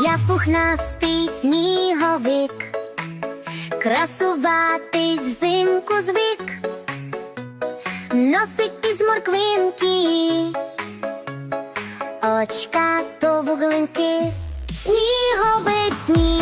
Я пухнастий сніговик, красуватись взимку звик, носить із морквинки, очка то вуглинки, сніговик сніг.